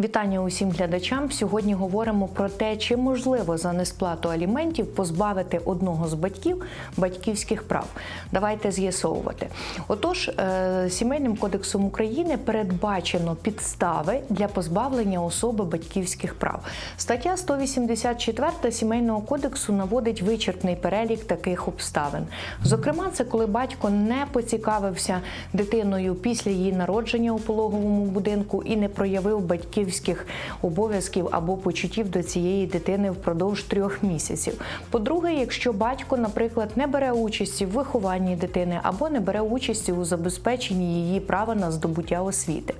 Вітання усім глядачам. Сьогодні говоримо про те, чи можливо за несплату аліментів позбавити одного з батьків батьківських прав. Давайте з'ясовувати. Отож, е, сімейним кодексом України передбачено підстави для позбавлення особи батьківських прав. Стаття 184 сімейного кодексу наводить вичерпний перелік таких обставин. Зокрема, це коли батько не поцікавився дитиною після її народження у пологовому будинку і не проявив батьківських обов'язків або почуттів до цієї дитини впродовж трьох місяців. По-друге, якщо батько, наприклад, не бере участі в вихованні дитини або не бере участі у забезпеченні її права на здобуття освіти.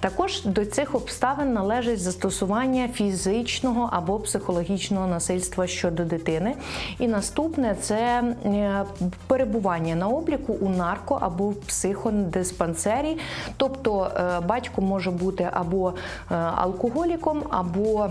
Також до цих обставин належить застосування фізичного або психологічного насильства щодо дитини. І наступне це е, перебування на обліку у нарко або в психодиспансері. Тобто е, батько може бути або е, алкоголіком, або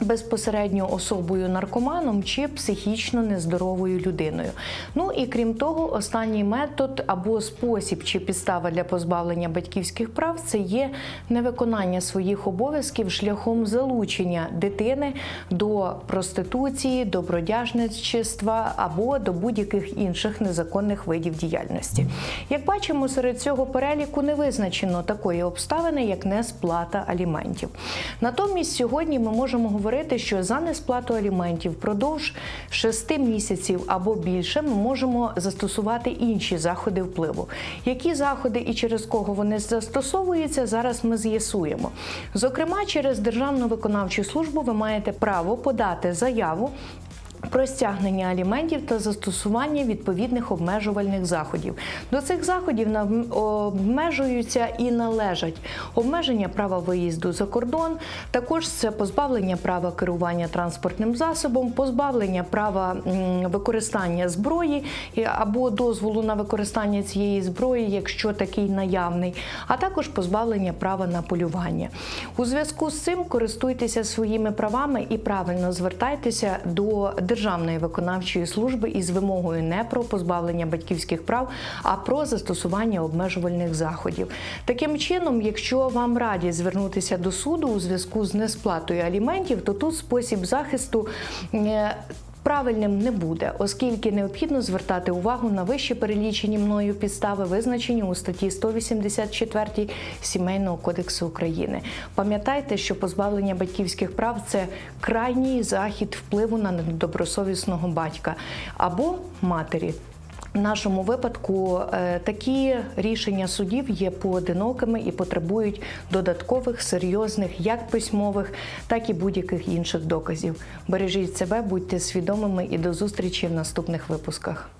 Безпосередньо особою наркоманом чи психічно нездоровою людиною. Ну і крім того, останній метод або спосіб чи підстава для позбавлення батьківських прав це є невиконання своїх обов'язків шляхом залучення дитини до проституції, добродяжничества або до будь-яких інших незаконних видів діяльності. Як бачимо, серед цього переліку не визначено такої обставини, як несплата аліментів. Натомість сьогодні ми можемо говорити, що за несплату аліментів впродовж 6 місяців або більше ми можемо застосувати інші заходи впливу. Які заходи і через кого вони застосовуються, зараз ми з'ясуємо. Зокрема, через Державну виконавчу службу ви маєте право подати заяву про стягнення аліментів та застосування відповідних обмежувальних заходів. До цих заходів обмежуються і належать обмеження права виїзду за кордон, також це позбавлення права керування транспортним засобом, позбавлення права використання зброї або дозволу на використання цієї зброї, якщо такий наявний, а також позбавлення права на полювання. У зв'язку з цим користуйтеся своїми правами і правильно звертайтеся до Державної виконавчої служби із вимогою не про позбавлення батьківських прав, а про застосування обмежувальних заходів. Таким чином, якщо вам раді звернутися до суду у зв'язку з несплатою аліментів, то тут спосіб захисту. Правильним не буде, оскільки необхідно звертати увагу на вище перелічені мною підстави, визначені у статті 184 Сімейного кодексу України. Пам'ятайте, що позбавлення батьківських прав це крайній захід впливу на недобросовісного батька або матері. В нашому випадку е, такі рішення судів є поодинокими і потребують додаткових серйозних як письмових, так і будь-яких інших доказів. Бережіть себе, будьте свідомими і до зустрічі в наступних випусках.